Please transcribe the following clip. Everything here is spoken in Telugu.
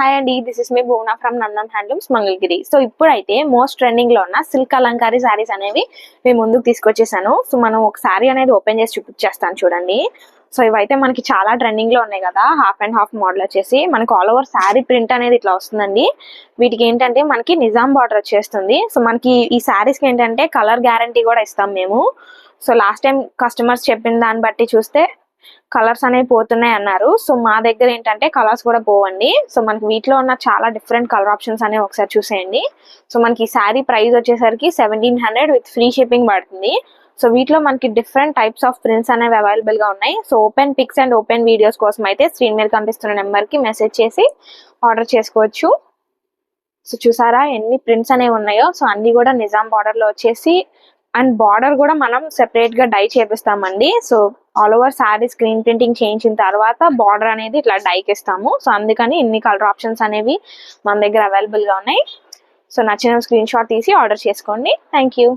హాయ్ అండి this is me Bona from Nandan handlooms Mangalagiri so ఇప్పుడైతే మోస్ట్ ట్రెండింగ్లో ఉన్న సిల్క్ అలంకారీ శారీస్ అనేవి మేము ముందుకు తీసుకొచ్చేసాను. సో మనం ఒక శారీ అనేది ఓపెన్ చేసి చూపించేస్తాను చూడండి. సో ఇవైతే మనకి చాలా ట్రెండింగ్లో ఉన్నాయి కదా హాఫ్ అండ్ హాఫ్ మోడల్ వచ్చేసి. మనకి ఆల్ ఓవర్ శారీ ప్రింట్ అనేది ఇట్లా వస్తుందండి. వీటికి ఏంటంటే మనకి నిజాం బార్డర్ వచ్చేస్తుంది. సో మనకి ఈ శారీస్కి ఏంటంటే కలర్ గ్యారంటీ కూడా ఇస్తాం మేము. సో లాస్ట్ టైం కస్టమర్స్ చెప్పిన దాన్ని బట్టి చూస్తే కలర్స్ అనేవి పోతున్నాయి అన్నారు. సో మా దగ్గర ఏంటంటే కలర్స్ కూడా పోవండి. సో మనకి వీటిలో ఉన్న చాలా డిఫరెంట్ కలర్ ఆప్షన్స్ అనేవి ఒకసారి చూసేయండి. సో మనకి ఈ శారీ ప్రైస్ వచ్చేసరికి seventeen hundred with free shipping పడుతుంది. సో వీటిలో మనకి డిఫరెంట్ టైప్స్ ఆఫ్ ప్రింట్స్ అనేవి అవైలబుల్గా ఉన్నాయి. So open pics and open videos కోసం అయితే స్క్రీన్ మీద కనిపిస్తున్న నెంబర్కి మెసేజ్ చేసి ఆర్డర్ చేసుకోవచ్చు. సో చూసారా ఎన్ని ప్రింట్స్ అనేవి ఉన్నాయో. సో అన్నీ కూడా నిజాం బార్డర్లో వచ్చేసి అండ్ బార్డర్ కూడా మనం సెపరేట్గా dye చేపిస్తామండి. So all over sari screen printing చేయించిన తర్వాత బార్డర్ అనేది ఇట్లా డైకి ఇస్తాము సో అందుకని ఇన్ని కలర్ ఆప్షన్స్ అనేవి మన దగ్గర అవైలబుల్గా ఉన్నాయి. సో నచ్చిన స్క్రీన్ షాట్ తీసి ఆర్డర్ చేసుకోండి. Thank you